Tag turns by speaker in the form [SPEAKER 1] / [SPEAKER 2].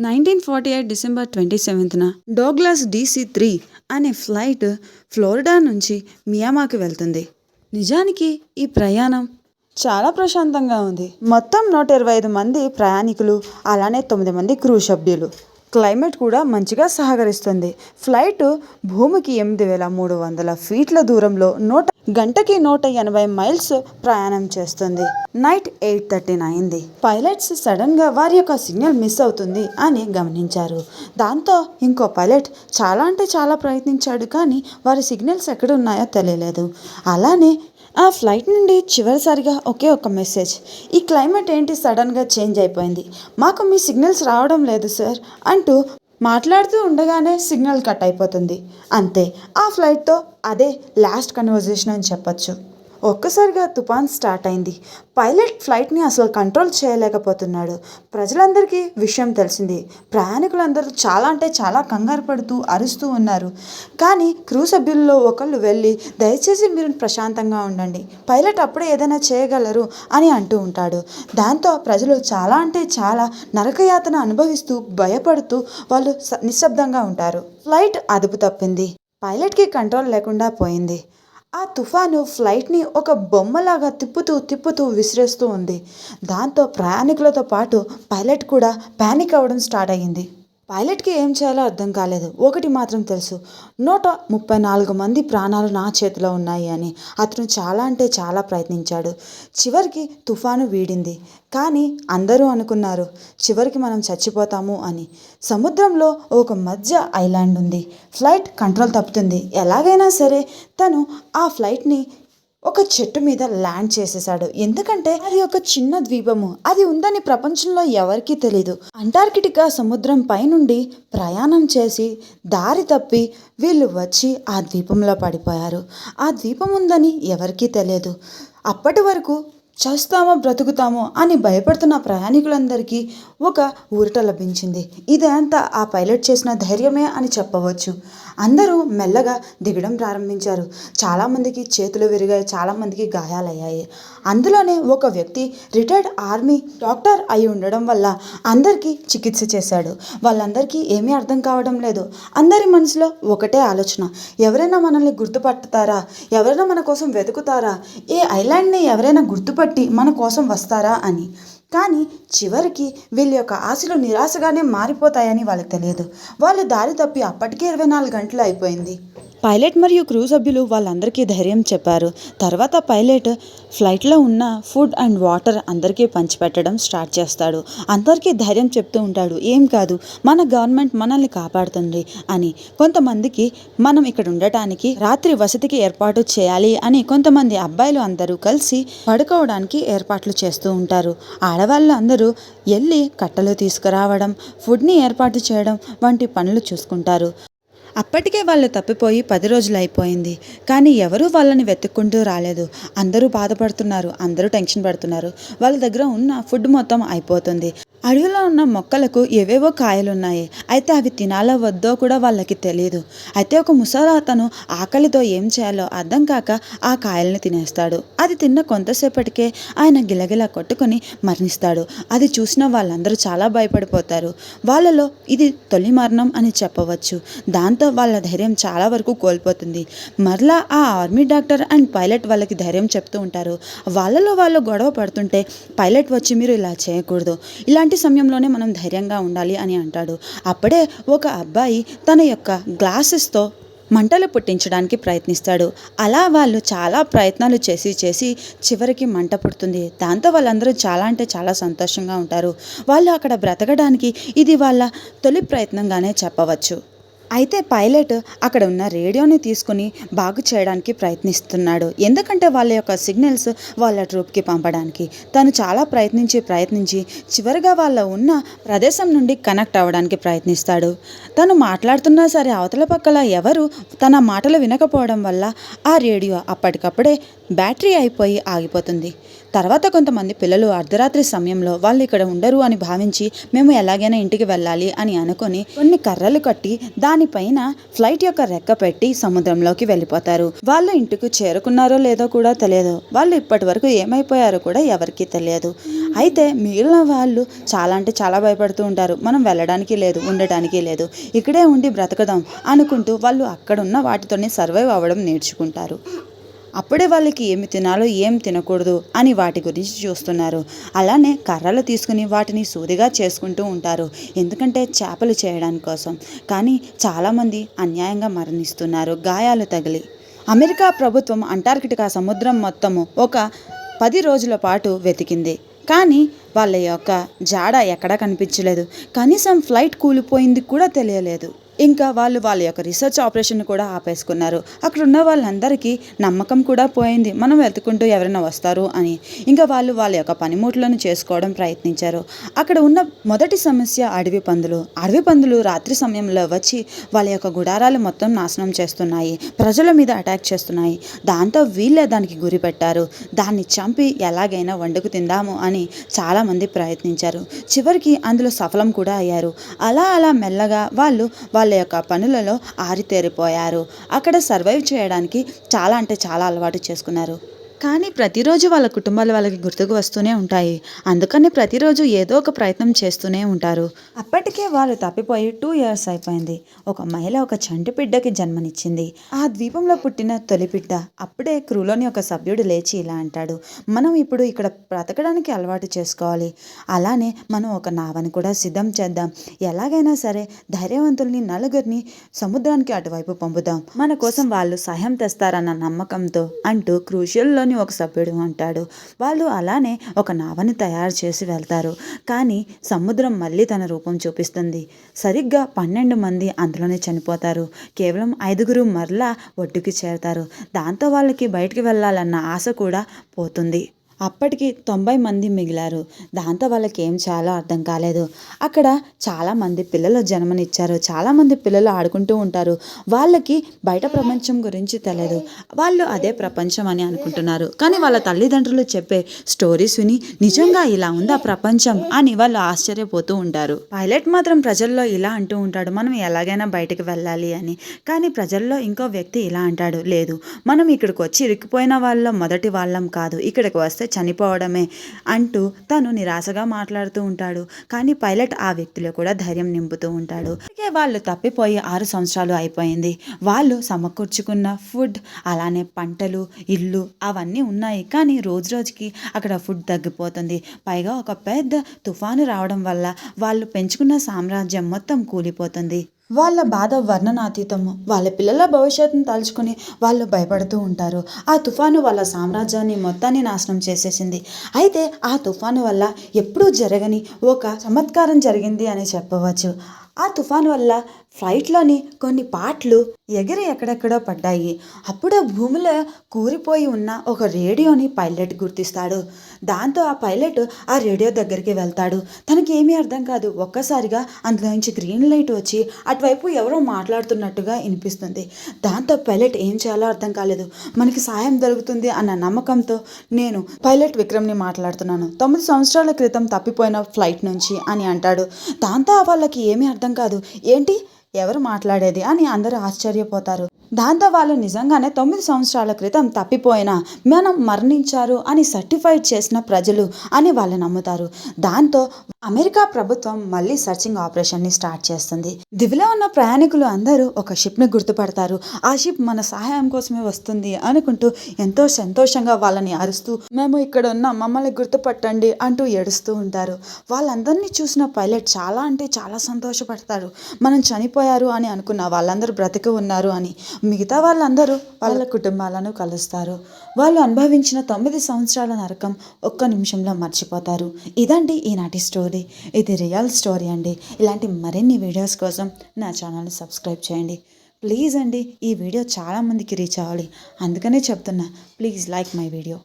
[SPEAKER 1] Nineteen forty eight December twenty సెవెంత్న Douglas DC three అనే flight Florida నుంచి మియామాకి వెళ్తుంది. నిజానికి ఈ ప్రయాణం చాలా ప్రశాంతంగా ఉంది. మొత్తం నూట ఇరవై ఐదు మంది ప్రయాణికులు అలానే తొమ్మిది మంది క్రూ సభ్యులు. క్లైమేట్ కూడా మంచిగా సహకరిస్తుంది. ఫ్లైట్ భూమికి ఎనిమిది వేల మూడు వందల ఫీట్ల దూరంలో నూట గంటకి నూట ఎనభై మైల్స్ ప్రయాణం చేస్తుంది. నైట్ ఎయిట్ థర్టీన్ అయింది. పైలట్స్ సడన్గా వారి యొక్క సిగ్నల్ మిస్ అవుతుంది అని గమనించారు. దాంతో ఇంకో పైలట్ చాలా అంటే చాలా ప్రయత్నించాడు కానీ వారి సిగ్నల్స్ ఎక్కడ ఉన్నాయో తెలియలేదు. అలానే ఆ ఫ్లైట్ నుండి చివరిసారిగా ఒకే ఒక మెసేజ్ ఈ క్లైమేట్ ఏంటి సడన్గా చేంజ్ అయిపోయింది? మాకు మీ సిగ్నల్స్ రావడం లేదు సార్ అంటూ మాట్లాడుతూ ఉండగానే సిగ్నల్ కట్ అయిపోతుంది. అంతే ఆ ఫ్లైట్తో అదే లాస్ట్ కన్వర్జేషన్ అని చెప్పొచ్చు. ఒక్కసారిగా తుఫాన్ స్టార్ట్ అయింది. పైలట్ ఫ్లైట్ని అసలు కంట్రోల్ చేయలేకపోతున్నాడు. ప్రజలందరికీ విషయం తెలిసింది. ప్రయాణికులందరూ చాలా అంటే చాలా కంగారు పడుతూ అరుస్తూ ఉన్నారు. కానీ క్రూ సభ్యుల్లో ఒకళ్ళు వెళ్ళి దయచేసి మీరు ప్రశాంతంగా ఉండండి. పైలట్ అప్పుడే ఏదైనా చేయగలరు అని అంటూ ఉంటాడు. దాంతో ప్రజలు చాలా అంటే చాలా నరకయాతన అనుభవిస్తూ భయపడుతూ వాళ్ళు నిశ్శబ్దంగా ఉంటారు. ఫ్లైట్ అదుపు తప్పింది. పైలట్కి కంట్రోల్ లేకుండా పోయింది. ఆ తుఫాను ఫ్లైట్ని ఒక బొమ్మలాగా తిప్పుతూ తిప్పుతూ విసిరేస్తూ ఉంది. దాంతో ప్రయాణికులతో పాటు పైలట్ కూడా ప్యానిక్ అవ్వడం స్టార్ట్ అయ్యింది. పైలట్కి ఏం చేయాలో అర్థం కాలేదు. ఒకటి మాత్రం తెలుసు. నూట ముప్పై నాలుగు మంది ప్రాణాలు నా చేతిలో ఉన్నాయి అని. అతను చాలా అంటే చాలా ప్రయత్నించాడు. చివరికి తుఫాను వీడింది. కానీ అందరూ అనుకున్నారు చివరికి మనం చచ్చిపోతాము అని. సముద్రంలో ఒక మధ్య ఐలాండ్ ఉంది. ఫ్లైట్ కంట్రోల్ తప్పుతుంది. ఎలాగైనా సరే తను ఆ ఫ్లైట్ని ఒక చెట్టు మీద ల్యాండ్ చేసేసాడు ఎందుకంటే అది ఒక చిన్న ద్వీపము. అది ఉందని ప్రపంచంలో ఎవరికీ తెలియదు అంటార్కిటికా సముద్రం పైనుండి ప్రయాణం చేసి దారి తప్పి వీళ్ళు వచ్చి ఆ ద్వీపంలో పడిపోయారు. ఆ ద్వీపం ఉందని ఎవరికీ తెలియదు. అప్పటి వరకు చస్తామో బ్రతుకుతామో అని భయపడుతున్న ప్రయాణికులందరికీ ఒక ఊరట లభించింది. ఇదంతా ఆ పైలట్ చేసిన ధైర్యమే అని చెప్పవచ్చు. అందరూ మెల్లగా దిగడం ప్రారంభించారు. చాలామందికి చేతులు విరిగాయి చాలామందికి గాయాలయ్యాయి. అందులోనే ఒక వ్యక్తి రిటైర్డ్ ఆర్మీ డాక్టర్ అయి ఉండడం వల్ల అందరికీ చికిత్స చేశాడు. వాళ్ళందరికీ ఏమీ అర్థం కావడం లేదు. అందరి మనసులో ఒకటే ఆలోచన ఎవరైనా మనల్ని గుర్తుపట్టుతారా? ఎవరైనా మన కోసం వెతుకుతారా? ఏ ఐలాండ్ని ఎవరైనా గుర్తుపట్టి మన కోసం వస్తారా అని. కానీ చివరికి వీళ్ళ యొక్క ఆశలు నిరాశగానే మారిపోతాయని వాళ్ళకి తెలియదు. వాళ్ళు దారి తప్పి అప్పటికే ఇరవై నాలుగు గంటలు అయిపోయింది. పైలట్ మరియు క్రూ సభ్యులు వాళ్ళందరికీ ధైర్యం చెప్పారు. తర్వాత పైలట్ ఫ్లైట్లో ఉన్న ఫుడ్ అండ్ వాటర్ అందరికీ పంచిపెట్టడం స్టార్ట్ చేస్తాడు. అందరికీ ధైర్యం చెప్తూ ఉంటాడు ఏం కాదు మన గవర్నమెంట్ మనల్ని కాపాడుతుంది అని. కొంతమందికి మనం ఇక్కడ ఉండటానికి రాత్రి వసతికి ఏర్పాటు చేయాలి అని కొంతమంది అబ్బాయిలు అందరూ కలిసి పడుకోవడానికి ఏర్పాట్లు చేస్తూ ఉంటారు. ఆడవాళ్ళు అందరూ వెళ్ళి కట్టలు తీసుకురావడం ఫుడ్ని ఏర్పాటు చేయడం వంటి పనులు చూసుకుంటారు. అప్పటికే వాళ్ళు తప్పిపోయి పది రోజులు అయిపోయింది. కానీ ఎవరూ వాళ్ళని వెతుక్కుంటూ రాలేదు. అందరూ బాధపడుతున్నారు. అందరూ టెన్షన్ పడుతున్నారు. వాళ్ళ దగ్గర ఉన్న ఫుడ్ మొత్తం అయిపోతుంది. అడవిలో ఉన్న మొక్కలకు ఏవేవో కాయలు ఉన్నాయి అయితే అవి తినాలో వద్దో కూడా వాళ్ళకి తెలియదు అయితే ఒక ముసలా అతను ఆకలితో ఏం చేయాలో అర్థం కాక ఆ కాయల్ని తినేస్తాడు. అది తిన్న కొంతసేపటికే ఆయన గిలగిలా కొట్టుకొని మరణిస్తాడు. అది చూసిన వాళ్ళందరూ చాలా భయపడిపోతారు. వాళ్ళలో ఇది తొలి మరణం అని చెప్పవచ్చు. దాంతో వాళ్ళ ధైర్యం చాలా వరకు కోల్పోతుంది. మరలా ఆ ఆర్మీ డాక్టర్ అండ్ పైలట్ వాళ్ళకి ధైర్యం చెప్తూ ఉంటారు. వాళ్ళలో వాళ్ళు గొడవ పడుతుంటే పైలట్ వచ్చి మీరు ఇలా చేయకూడదు. ఇలాంటి సమయంలోనే మనం ధైర్యంగా ఉండాలి అని అంటాడు. అప్పుడే ఒక అబ్బాయి తన యొక్క గ్లాసెస్తో మంటలు పుట్టించడానికి ప్రయత్నిస్తాడు. అలా వాళ్ళు చాలా ప్రయత్నాలు చేసి చేసి చివరికి మంట పుడుతుంది. దాంతో వాళ్ళందరూ చాలా అంటే చాలా సంతోషంగా ఉంటారు. వాళ్ళు అక్కడ బ్రతకడానికి ఇది వాళ్ళ తొలి ప్రయత్నంగానే చెప్పవచ్చు. అయితే పైలట్ అక్కడ ఉన్న రేడియోని తీసుకుని బాగు చేయడానికి ప్రయత్నిస్తున్నాడు. ఎందుకంటే వాళ్ళ యొక్క సిగ్నల్స్ వాళ్ళ ట్రూప్కి పంపడానికి. తను చాలా ప్రయత్నించి ప్రయత్నించి చివరిగా వాళ్ళ ఉన్న ప్రదేశం నుండి కనెక్ట్ అవ్వడానికి ప్రయత్నిస్తాడు. తను మాట్లాడుతున్నా సరే అవతల పక్కల ఎవరు తన మాటలు వినకపోవడం వల్ల ఆ రేడియో అప్పటికప్పుడే బ్యాటరీ అయిపోయి ఆగిపోతుంది. తర్వాత కొంతమంది పిల్లలు అర్ధరాత్రి సమయంలో వాళ్ళు ఇక్కడ ఉండరు అని భావించి మేము ఎలాగైనా ఇంటికి వెళ్ళాలి అని అనుకొని కొన్ని కర్రలు కట్టి దానిపైన ఫ్లైట్ యొక్క రెక్క పెట్టి సముద్రంలోకి వెళ్ళిపోతారు. వాళ్ళు ఇంటికి చేరుకున్నారో లేదో కూడా తెలియదు. వాళ్ళు ఇప్పటి వరకు ఏమైపోయారో కూడా ఎవరికీ తెలియదు. అయితే మిగిలిన వాళ్ళు చాలా అంటే చాలా భయపడుతూ ఉంటారు. మనం వెళ్ళడానికి లేదు ఉండడానికి లేదు ఇక్కడే ఉండి బ్రతకదాం అనుకుంటూ వాళ్ళు అక్కడున్న వాటితోనే సర్వైవ్ అవ్వడం నేర్చుకుంటారు. అప్పుడే వాళ్ళకి ఏమి తినాలో ఏం తినకూడదు అని వాటి గురించి చూస్తున్నారు. అలానే కర్రలు తీసుకుని వాటిని సూదిగా చేసుకుంటూ ఉంటారు. ఎందుకంటే చేపలు చేయడానికి కోసం. కానీ చాలామంది అన్యాయంగా మరణిస్తున్నారు. గాయాలు తగిలి. అమెరికా ప్రభుత్వం అంటార్కిటికా సముద్రం మొత్తము ఒక పది రోజుల పాటు వెతికింది. కానీ వాళ్ళ యొక్క జాడ ఎక్కడా కనిపించలేదు. కనీసం ఫ్లైట్ కూలిపోయింది కూడా తెలియలేదు. ఇంకా వాళ్ళు వాళ్ళ యొక్క రీసెర్చ్ ఆపరేషన్ కూడా ఆపేసుకున్నారు. అక్కడ ఉన్న వాళ్ళందరికీ నమ్మకం కూడా పోయింది. మనం వెతుకుంటూ ఎవరైనా వస్తారు అని. ఇంకా వాళ్ళు వాళ్ళ యొక్క పనిముట్లను చేసుకోవడం ప్రయత్నించారు. అక్కడ ఉన్న మొదటి సమస్య అడవి పందులు. అడవి పందులు రాత్రి సమయంలో వచ్చి వాళ్ళ యొక్క గుడారాలు మొత్తం నాశనం చేస్తున్నాయి. ప్రజల మీద అటాక్ చేస్తున్నాయి. దాంతో వీళ్ళే దానికి గురి పెట్టారు. దాన్ని చంపి ఎలాగైనా వండుకు తిందాము అని చాలామంది ప్రయత్నించారు. చివరికి అందులో సఫలం కూడా అయ్యారు. అలా అలా మెల్లగా వాళ్ళు వాళ్ళ యొక్క పనులలో ఆరితేరిపోయారు. అక్కడ సర్వైవ్ చేయడానికి చాలా అంటే చాలా అలవాటు చేసుకున్నారు. కానీ ప్రతిరోజు వాళ్ళ కుటుంబాలు వాళ్ళకి గుర్తుకు వస్తూనే ఉంటాయి. అందుకని ప్రతిరోజు ఏదో ఒక ప్రయత్నం చేస్తూనే ఉంటారు. అప్పటికే వాళ్ళు తప్పిపోయి టూ ఇయర్స్ అయిపోయింది. ఒక మహిళ ఒక చంటి బిడ్డకి జన్మనిచ్చింది. ఆ ద్వీపంలో పుట్టిన తొలి బిడ్డ అప్పుడే క్రూలోని ఒక సభ్యుడు లేచి ఇలా అంటాడు మనం ఇప్పుడు ఇక్కడ బ్రతకడానికి అలవాటు చేసుకోవాలి. అలానే మనం ఒక నావని కూడా సిద్ధం చేద్దాం. ఎలాగైనా సరే ధైర్యవంతుల్ని నలుగురిని సముద్రానికి అటువైపు పంపుదాం. మన కోసం వాళ్ళు సహాయం తెస్తారన్న నమ్మకంతో అంటూ క్రూషియల్లోని ఒక సభ్యుడు అంటాడు. వాళ్ళు అలానే ఒక నావని తయారు చేసి వెళ్తారు. కానీ సముద్రం మళ్ళీ తన రూపం చూపిస్తుంది. సరిగ్గా పన్నెండు మంది అందులోనే చనిపోతారు. కేవలం ఐదుగురు మరలా ఒడ్డుకి చేరతారు. దాంతో వాళ్ళకి బయటికి వెళ్ళాలన్న ఆశ కూడా పోతుంది. అప్పటికి తొంభై మంది మిగిలారు. దాంతో వాళ్ళకి ఏం చేయాలో అర్థం కాలేదు. అక్కడ చాలామంది పిల్లలు జన్మనిచ్చారు. చాలామంది పిల్లలు ఆడుకుంటూ ఉంటారు. వాళ్ళకి బయట ప్రపంచం గురించి తెలియదు వాళ్ళు అదే ప్రపంచం అని అనుకుంటున్నారు. కానీ వాళ్ళ తల్లిదండ్రులు చెప్పే స్టోరీస్ విని నిజంగా ఇలా ఉందా ప్రపంచం అని వాళ్ళు ఆశ్చర్యపోతూ ఉంటారు. పైలట్ మాత్రం ప్రజల్లో ఇలా అంటూ ఉంటాడు. మనం ఎలాగైనా బయటకు వెళ్ళాలి అని. కానీ ప్రజల్లో ఇంకో వ్యక్తి ఇలా అంటాడు. లేదు మనం ఇక్కడికి వచ్చి ఇరుక్కుపోయిన వాళ్ళ మొదటి వాళ్ళం కాదు. ఇక్కడికి వస్తే చనిపోవడమే అంటూ తను నిరాశగా మాట్లాడుతూ ఉంటాడు. కానీ పైలట్ ఆ వ్యక్తిలో కూడా ధైర్యం నింపుతూ ఉంటాడు. అలాగే వాళ్ళు తప్పిపోయి ఆరు సంవత్సరాలు అయిపోయింది. వాళ్ళు సమకూర్చుకున్న ఫుడ్ అలానే పంటలు ఇల్లు అవన్నీ ఉన్నాయి. కానీ రోజు రోజుకి అక్కడ ఫుడ్ తగ్గిపోతుంది. పైగా ఒక పెద్ద తుఫాను రావడం వల్ల వాళ్ళు పెంచుకున్న సామ్రాజ్యం మొత్తం కూలిపోతుంది. వాళ్ళ బాధ వర్ణనాతీతము. వాళ్ళ పిల్లల భవిష్యత్తును తలుచుకుని వాళ్ళు భయపడుతూ ఉంటారు. ఆ తుఫాను వాళ్ళ సామ్రాజ్యాన్ని మొత్తాన్ని నాశనం చేసేసింది. అయితే ఆ తుఫాను వల్ల ఎప్పుడూ జరగని ఒక చమత్కారం జరిగింది అని చెప్పవచ్చు. ఆ తుఫాను వల్ల ఫ్లైట్లోని కొన్ని పాటలు ఎగిరి ఎక్కడెక్కడో పడ్డాయి. అప్పుడు భూమిలో కూరిపోయి ఉన్న ఒక రేడియోని పైలట్ గుర్తిస్తాడు. దాంతో ఆ పైలట్ ఆ రేడియో దగ్గరికి వెళ్తాడు. తనకి ఏమీ అర్థం కాదు. ఒక్కసారిగా అందులో నుంచి గ్రీన్ లైట్ వచ్చి అటువైపు ఎవరో మాట్లాడుతున్నట్టుగా వినిపిస్తుంది. దాంతో పైలట్ ఏం చేయాలో అర్థం కాలేదు. మనకి సాయం దొరుకుతుంది అన్న నమ్మకంతో నేను పైలట్ విక్రమ్ని మాట్లాడుతున్నాను. తొమ్మిది సంవత్సరాల క్రితం తప్పిపోయిన ఫ్లైట్ నుంచి అని అంటాడు. దాంతో వాళ్ళకి ఏమీ అర్థం కాదు. ఏంటి? ఎవరు మాట్లాడేది? అని అందరూ ఆశ్చర్యపోతారు. దాంతో వాళ్ళు నిజంగానే తొమ్మిది సంవత్సరాల క్రితం తప్పిపోయిన మనం మరణించారు అని సర్టిఫైడ్ చేసిన ప్రజలు అని వాళ్ళు నమ్ముతారు. దాంతో అమెరికా ప్రభుత్వం మళ్ళీ సర్చింగ్ ఆపరేషన్ని స్టార్ట్ చేస్తుంది. దివిలో ఉన్న ప్రయాణికులు అందరూ ఒక షిప్ని గుర్తుపడతారు. ఆ షిప్ మన సహాయం కోసమే వస్తుంది అనుకుంటూ ఎంతో సంతోషంగా వాళ్ళని అరుస్తూ మేము ఇక్కడ ఉన్న మమ్మల్ని గుర్తుపట్టండి అంటూ ఏడుస్తూ ఉంటారు. వాళ్ళందరినీ చూసిన పైలట్ చాలా అంటే చాలా సంతోషపడతారు మనం చనిపోయారు అని అనుకున్న వాళ్ళందరూ బ్రతికి ఉన్నారు అని. మిగతా వాళ్ళందరూ వాళ్ళ కుటుంబాలను కలుస్తారు. వాళ్ళు అనుభవించిన తొమ్మిది సంవత్సరాల నరకం ఒక్క నిమిషంలో మర్చిపోతారు. ఇదండి ఈనాటి స్టోరీ. ఇది రియల్ స్టోరీ అండి. ఇలాంటి మరిన్ని వీడియోస్ కోసం నా ఛానల్ని సబ్స్క్రైబ్ చేయండి. ప్లీజ్ అండి ఈ వీడియో చాలామందికి రీచ్ అవ్వాలి. అందుకనే చెప్తున్నా ప్లీజ్ లైక్ మై వీడియో.